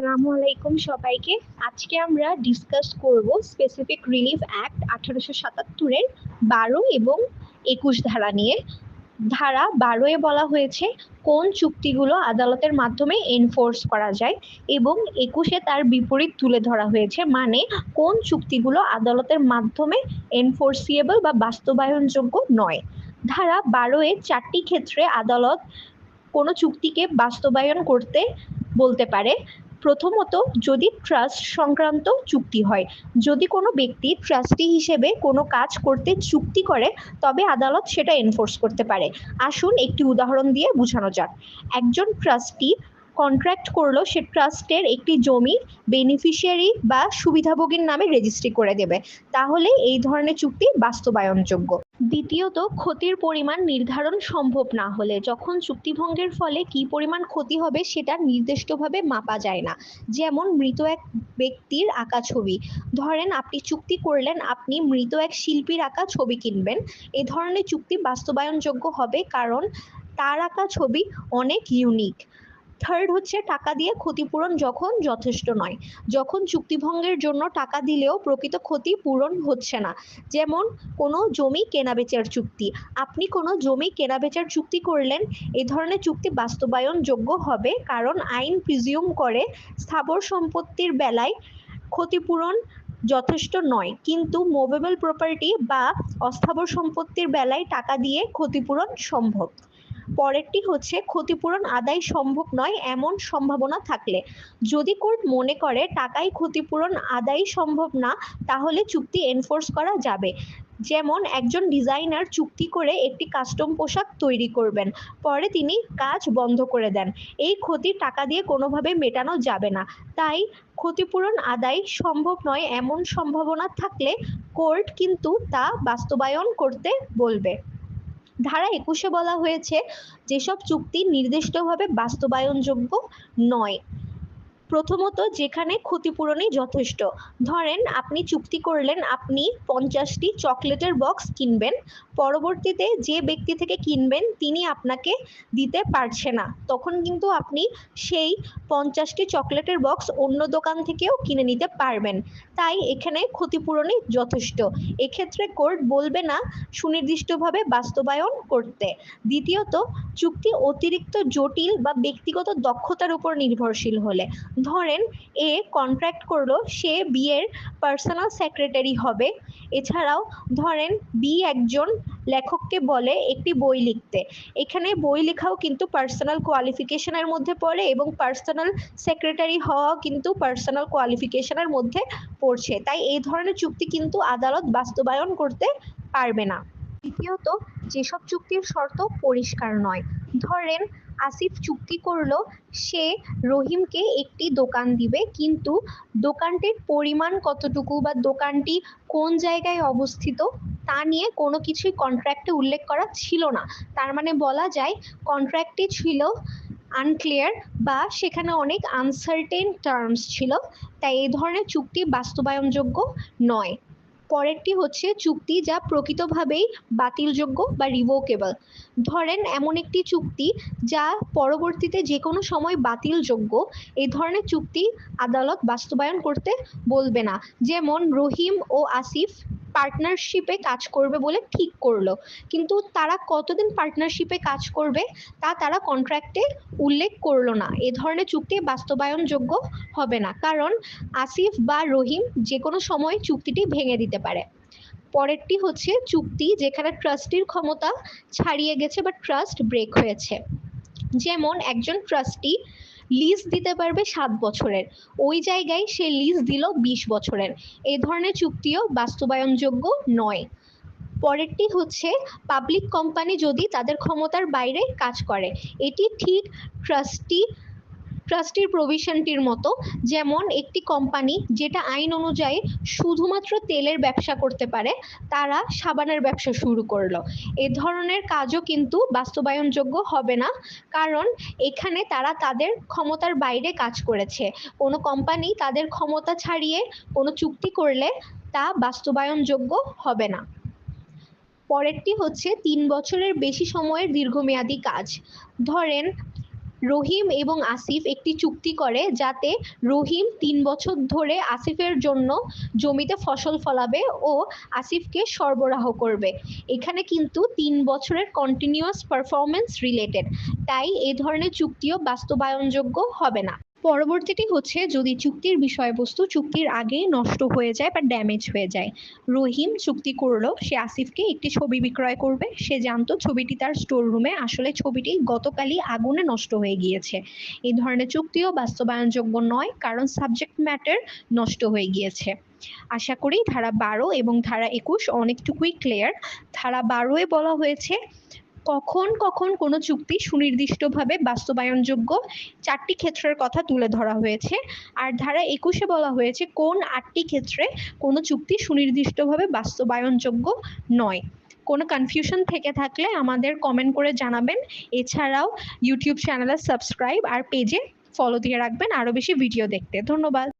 আসসালামু আলাইকুম সবাইকে। আজকে আমরা ডিসকাস করব স্পেসিফিক রিলিফ অ্যাক্ট আঠারোশো সাতাত্তরের বারো এবং একুশ ধারা নিয়ে। ধারা বারোয়ে বলা হয়েছে, কোন চুক্তিগুলো আদালতের মাধ্যমে এনফোর্স করা যায় এবং একুশে তার বিপরীত তুলে ধরা হয়েছে মানে কোন চুক্তিগুলো আদালতের মাধ্যমে এনফোর্সিয়েবল বা বাস্তবায়নযোগ্য নয়। ধারা বারোয়ে চারটি ক্ষেত্রে আদালত কোনো চুক্তিকে বাস্তবায়ন করতে বলতে পারে। প্রথমত যদি ট্রাস্ট সংক্রান্ত চুক্তি হয়। যদি কোনো ব্যক্তি ট্রাস্টি হিসেবে কোনো কাজ করতে চুক্তি করে, তবে আদালত সেটা এনফোর্স করতে পারে। আসুন একটি উদাহরণ দিয়ে বোঝানো যাক। একজন ট্রাস্টি কন্ট্রাক্ট করল সে ট্রাস্টের একটি জমি বেনিফিশিয়ারি বা সুবিধাভোগীর নামে রেজিস্ট্রি করে দেবে। তাহলে এই ধরনের চুক্তি বাস্তবায়নযোগ্য। দ্বিতীয়ত, ক্ষতির পরিমাণ নির্ধারণ সম্ভব না হলে, যখন চুক্তিভঙ্গের ফলে কী পরিমাণ ক্ষতি হবে সেটা নির্দিষ্টভাবে মাপা যায় না। যেমন, মৃত এক ব্যক্তির আঁকা ছবি। ধরেন, আপনি চুক্তি করলেন, আপনি মৃত এক শিল্পীর আঁকা ছবি কিনবেন। এ ধরনের চুক্তি বাস্তবায়নযোগ্য হবে কারণ তার আঁকা ছবি অনেক ইউনিক থার্ড হচ্ছে টাকা দিয়ে ক্ষতিপূরণ যখন যথেষ্ট নয়। যখন চুক্তিভঙ্গের জন্য টাকা দিলেও প্রকৃত ক্ষতি পূরণ হচ্ছে না। যেমন, কোনো জমি কেনাবেচার চুক্তি। আপনি কোনো জমি কেনাবেচার চুক্তি করলেন, এ ধরনের চুক্তি বাস্তবায়নযোগ্য হবে কারণ আইন প্রিজিউম করে স্থাবর সম্পত্তির বেলায় ক্ষতিপূরণ যথেষ্ট নয়। কিন্তু মুভেবল প্রপার্টি বা অস্থাবর সম্পত্তির বেলায় টাকা দিয়ে ক্ষতিপূরণ সম্ভব। পরেরটি হচ্ছে, ক্ষতিপূরণ আদায় সম্ভব নয়, এমন সম্ভাবনা থাকলে। যদি কোর্ট মনে করে টাকায় ক্ষতিপূরণ আদায় সম্ভব না, তাহলে চুক্তি এনফোর্স করা যাবে। যেমন, একজন ডিজাইনার চুক্তি করে একটি কাস্টম পোশাক তৈরি করবেন, পরে তিনি কাজ বন্ধ করে দেন। এই ক্ষতি টাকা দিয়ে কোনোভাবে মেটানো যাবে না। তাই, ক্ষতিপূরণ আদায় সম্ভব নয়, এমন সম্ভাবনা থাকলে কোর্ট কিন্তু তা বাস্তবায়ন করতে বলবে। ধারা একুশে বলা হয়েছে যেসব চুক্তি নির্দিষ্টভাবে বাস্তবায়নযোগ্য নয়। প্রথমত যেখানে ক্ষতিপূরণই যথেষ্ট। ধরেন আপনি চুক্তি করলেন, আপনি পঞ্চাশটি চকলেটের বক্স কিনবেন। পরবর্তীতে যে ব্যক্তি থেকে কিনবেন, তিনি আপনাকে দিতে পারছে না। তখন কিন্তু আপনি সেই পঞ্চাশটি চকলেটের বক্স অন্য দোকান থেকেও কিনে নিতে পারবেন। তাই এখানে ক্ষতিপূরণই যথেষ্ট। এক্ষেত্রে কোর্ট বলবে না সুনির্দিষ্টভাবে বাস্তবায়ন করতে। দ্বিতীয়ত, চুক্তি অতিরিক্ত জটিল বা ব্যক্তিগত দক্ষতার উপর নির্ভরশীল হলে। ধরেন এ কন্ট্রাক্ট করল, সে বিয়ের পার্সোনাল সেক্রেটারি হবে। এছাড়াও ধরেন বি একজন লেখককে বলে একটি বই লিখতে। এখানে বই লেখাও কিন্তু পার্সোনাল কোয়ালিফিকেশনের মধ্যে পড়ে এবং পার্সোনাল সেক্রেটারি হওয়াও কিন্তু পার্সোনাল কোয়ালিফিকেশনের মধ্যে পড়ছে। তাই এই ধরনের চুক্তি কিন্তু আদালত বাস্তবায়ন করতে পারবে না। দ্বিতীয়ত, যেসব চুক্তির শর্ত পরিষ্কার নয়, ধরেন আসিফ চুক্তি করল, সে রহিমকে একটি দোকান দিবে। কিন্তু দোকানটির পরিমাণ কতটুকু বা দোকানটি কোন জায়গায় অবস্থিত তা নিয়ে কোনো কিছুই কন্ট্রাক্টে উল্লেখ করা ছিল না। তার মানে বলা যায় কন্ট্রাক্টটি ছিল আনক্লিয়ার বা সেখানে অনেক আনসার্টেন টার্মস ছিল। তাই এই ধরনের চুক্তি বাস্তবায়নযোগ্য নয়। পরেরটি হচ্ছে চুক্তি যা প্রকৃতভাবেই বাতিলযোগ্য বা রিভোকেবল ধরেন এমন একটি চুক্তি যা পরবর্তীতে যে কোনো সময় বাতিলযোগ্য এই ধরনের চুক্তি আদালত বাস্তবায়ন করতে বলবে না। যেমন রহিম ও আসিফ পার্টনারশিপে কাজ করবে বলে ঠিক করল, কিন্তু তারা কতদিন পার্টনারশিপে কাজ করবে তা তারা কন্ট্রাক্টে উল্লেখ করল না। এ ধরনের চুক্তি বাস্তবায়নযোগ্য হবে না, কারণ আসিফ বা রহিম যে কোনো সময় চুক্তিটি ভেঙে দিতে পারে। পরেরটি হচ্ছে চুক্তি যেখানে ট্রাস্টির ক্ষমতা ছাড়িয়ে গেছে বা ট্রাস্ট ব্রেক হয়েছে। যেমন একজন ট্রাস্টি লিজ দিতে পারবে সাত বছরের, ওই জায়গায় সে লিজ দিল বিশ বছরের। এই ধরনের চুক্তিও বাস্তবায়নযোগ্য নয়। পরেরটি হচ্ছে পাবলিক কোম্পানি যদি তাদের ক্ষমতার বাইরে কাজ করে, এটি ঠিক ট্রাস্টি ট্রাস্টির প্রভিশনটির মতো যেমন একটি কোম্পানি যেটা আইন অনুযায়ী শুধুমাত্র তেলের ব্যবসা করতে পারে, তারা সাবানের ব্যবসা শুরু করল। এ ধরনের কাজও কিন্তু বাস্তবায়নযোগ্য হবে না, কারণ এখানে তারা তাদের ক্ষমতার বাইরে কাজ করেছে। কোনো কোম্পানি তাদের ক্ষমতা ছাড়িয়ে কোনো চুক্তি করলে তা বাস্তবায়নযোগ্য হবে না। পরেরটি হচ্ছে তিন বছরের বেশি সময়ের দীর্ঘমেয়াদী কাজ। ধরেন রহিম এবং আসিফ একটি চুক্তি করে যাতে রহিম তিন বছর ধরে আসিফের জন্য জমিতে ফসল ফলাবে ও আসিফকে সরবরাহ করবে। এখানে কিন্তু তিন বছরের কন্টিনিউয়াস পারফরমেন্স রিলেটেড তাই এ ধরনের চুক্তিও বাস্তবায়নযোগ্য হবে না। পরবর্তীটি হচ্ছে যদি চুক্তির বিষয়বস্তু চুক্তির আগেই নষ্ট হয়ে যায় বা ড্যামেজ হয়ে যায়। রহিম চুক্তি করল, সে আসিফকে একটি ছবি বিক্রয় করবে। সে জানতো ছবিটি তার স্টোর রুমে আসলে ছবিটি গতকালই আগুনে নষ্ট হয়ে গিয়েছে। এই ধরনের চুক্তিও বাস্তবায়নযোগ্য নয়, কারণ সাবজেক্ট ম্যাটার নষ্ট হয়ে গিয়েছে। আশা করি ধারা বারো এবং ধারা একুশ অনেকটুকুই ক্লিয়ার ধারা বারোয় বলা হয়েছে কখন কখন কোনো চুক্তি সুনির্দিষ্টভাবে বাস্তবায়নযোগ্য চারটি ক্ষেত্রের কথা তুলে ধরা হয়েছে? আর ধারা একুশে বলা হয়েছে কোন আটটি ক্ষেত্রে কোনো চুক্তি সুনির্দিষ্টভাবে বাস্তবায়নযোগ্য নয়? কোনো কনফিউশন থেকে থাকলে আমাদের কমেন্ট করে জানাবেন। এছাড়াও ইউটিউব চ্যানেলে সাবস্ক্রাইব আর পেজে ফলো দিয়ে রাখবেন। আরও বেশি ভিডিও দেখতে। ধন্যবাদ।